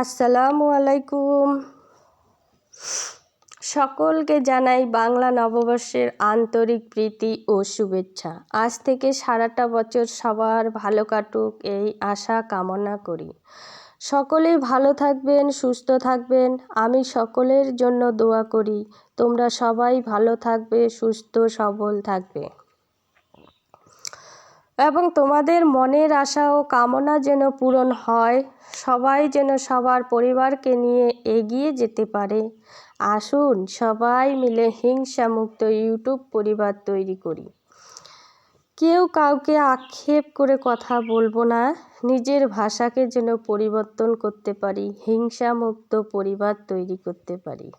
আসসালামু আলাইকুম। সকলকে জানাই বাংলা নববর্ষের আন্তরিক প্রীতি ও শুভেচ্ছা। আজ থেকে সারাটা বছর সবার ভালো কাটুক এই আশা কামনা করি। সকলেই ভালো থাকবেন, সুস্থ থাকবেন। আমি সকলের জন্য দোয়া করি। তোমরা সবাই ভালো থাকবে, সুস্থ, সবল থাকবে। এবং তোমাদের মনের আশা ও কামনা যেন পূরণ হয়, সবাই যেন সবার পরিবারকে নিয়ে এগিয়ে যেতে পারে। আসুন সবাই মিলে হিংসামুক্ত ইউটিউব পরিবার তৈরি করি। কেউ কাউকে আক্ষেপ করে কথা বলব না, নিজের ভাষাকে যেন পরিবর্তন করতে পারি, হিংসামুক্ত পরিবার তৈরি করতে পারি।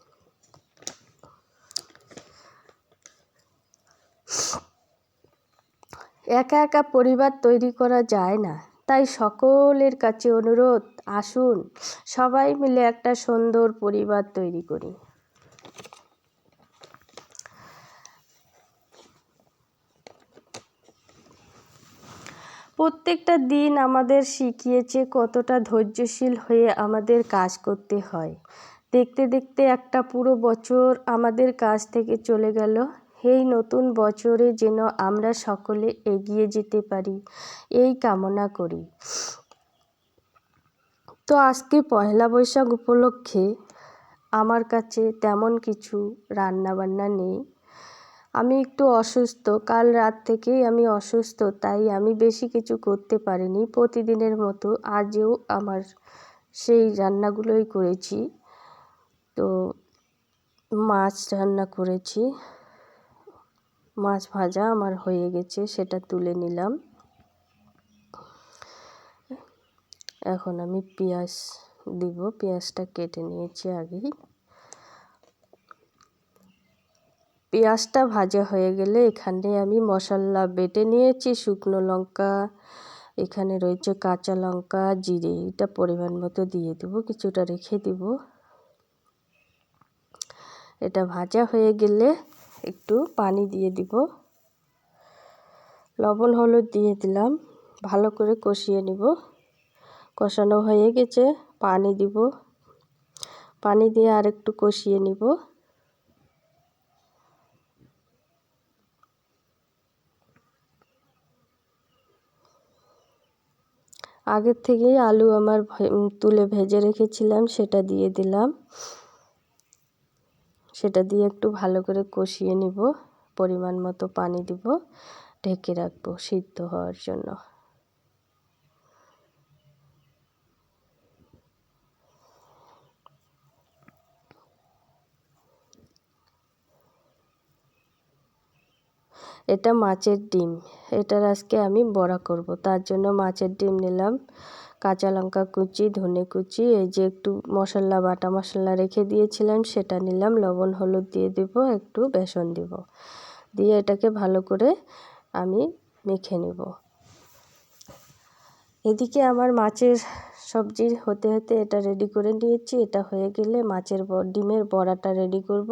একা একা পরিবার তৈরি করা যায় না। তাই সকলের কাছে অনুরোধ, আসুন সবাই মিলে একটা সুন্দর পরিবার তৈরি করি। প্রত্যেকটা দিন আমাদের শিখিয়েছে কতটা ধৈর্যশীল হয়ে আমাদের কাজ করতে হয়। দেখতে দেখতে একটা পুরো বছর আমাদের কাছ থেকে চলে গেল। এই নতুন বছরে যেন আমরা সকলে এগিয়ে যেতে পারি, এই কামনা করি। তো আজকে পয়লা বৈশাখ উপলক্ষে আমার কাছে তেমন কিছু রান্না বান্না নেই। আমি একটু অসুস্থ, কাল রাত থেকেই আমি অসুস্থ, তাই আমি বেশি কিছু করতে পারিনি। প্রতিদিনের মতো আজও আমার সেই রান্নাগুলোই করেছি। তো মাছ রান্না করেছি। মাছ ভাজা আমার হয়ে গেছে, সেটা তুলে নিলাম। এখন আমি পেঁয়াজ দিব, পেঁয়াজটা কেটে নিয়েছি আগেই। পেঁয়াজটা ভাজা হয়ে গেলে এখানে আমি মশলা বেটে নিয়েছি, শুকনো লঙ্কা, এখানে রয়েছে কাঁচা লঙ্কা, জিরে, এটা পরিমাণ মতো দিয়ে দেবো, কিছুটা রেখে দিব। এটা ভাজা হয়ে গেলে একটু পানি দিয়ে দিব। লবণ, হলুদ দিয়ে দিলাম। ভালো করে কষিয়ে নিব। কষানো হয়ে গেছে, পানি দিব। পানি দিয়ে আর একটু কষিয়ে নিব। আগের থেকেই আলু আমার তুলে ভেজে রেখেছিলাম, সেটা দিয়ে দিলাম। সেটা দিয়ে একটু ভালো করে কষিয়ে নিব, পরিমাণ মতো পানি দিব, ঢেকে রাখব সিদ্ধ হওয়ার জন্য। এটা মাছের ডিম, এটার আজকে আমি বড়া করব, তার জন্য মাছের ডিম নিলাম। কাঁচা লঙ্কা কুচি, ধনে কুচি, এই যে একটু মশলা, বাটা মশলা রেখে দিয়েছিলাম, সেটা নিলাম, লবণ, হলুদ দিয়ে দেব, একটু বেসন দিব। দিয়ে এটাকে ভালো করে আমি মেখে নেব। এদিকে আমার মাছের সবজি হতে হতে এটা রেডি করে নিয়েছি। এটা হয়ে গেলে মাছের ডিমের বড়াটা রেডি করব।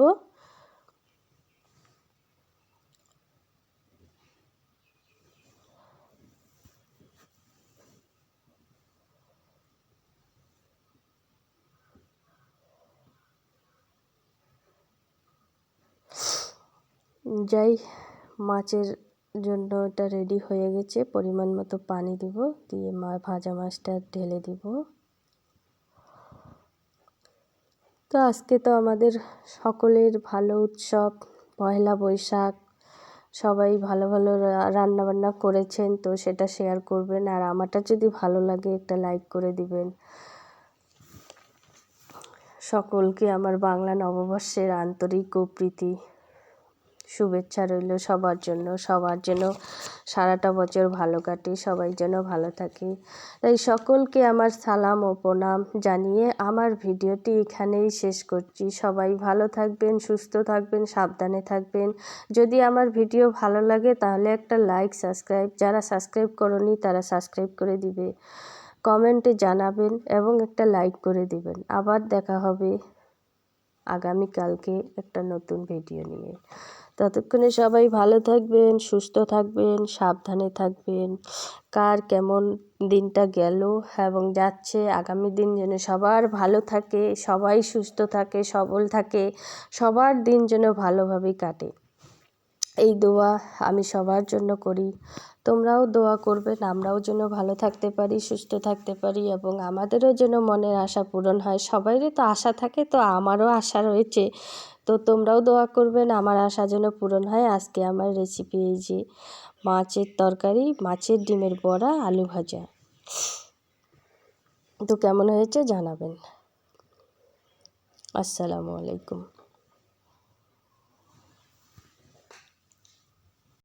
যাই, মাছের জন্য এটা রেডি হয়ে গেছে। পরিমাণ মতো পানি দিব, দিয়ে মা ভাজা মাছটা ঢেলে দিব। তো আজকে তো আমাদের সকলের ভালো উৎসব পয়লা বৈশাখ, সবাই ভালো ভালো রান্না বান্না করেছেন, তো সেটা শেয়ার করবেন। আর আমারটা যদি ভালো লাগে, একটা লাইক করে দিবেন। সকলকে আমার বাংলা নববর্ষের আন্তরিক ও প্রীতি। শুভেচ্ছা রইল সবার জন্য, সবার যেন সারাটা বছর ভালো কাটে, সবাই যেন ভালো থাকে। তাই সকলকে আমার সালাম ও প্রণাম জানিয়ে আমার ভিডিওটি এখানেই শেষ করছি। সবাই ভালো থাকবেন, সুস্থ থাকবেন, সাবধানে থাকবেন। যদি আমার ভিডিও ভালো লাগে তাহলে একটা লাইক, সাবস্ক্রাইব, যারা সাবস্ক্রাইব করনি তারা সাবস্ক্রাইব করে দিবে। কমেন্টে জানাবেন এবং একটা লাইক করে দিবেন। আবার দেখা হবে আগামীকালকে একটা নতুন ভিডিও নিয়ে। ততক্ষণে সবাই ভালো থাকবেন, সুস্থ থাকবেন, সাবধানে থাকবেন। কার কেমন দিনটা গেল এবং যাচ্ছে, আগামী দিন যেন সবার ভালো থাকে, সবাই সুস্থ থাকে, সবল থাকে, সবার দিন যেন ভালোভাবেই কাটে। এই দোয়া আমি সবার জন্য করি। তোমরাও দোয়া করবেন, আমরাও যেন ভালো থাকতে পারি, সুস্থ থাকতে পারি এবং আমাদেরও যেন মনের আশা পূরণ হয়। সবাইরই তো আশা থাকে, তো আমারও আশা রয়েছে। তো তোমরাও দোয়া করবেন, আমার আশা যেন পূরণ হয়। আজকে আমার রেসিপি এই যে মাছের তরকারি, মাছের ডিমের বড়া, আলু ভাজা। তো কেমন হয়েছে জানাবেন। আসসালামু আলাইকুম।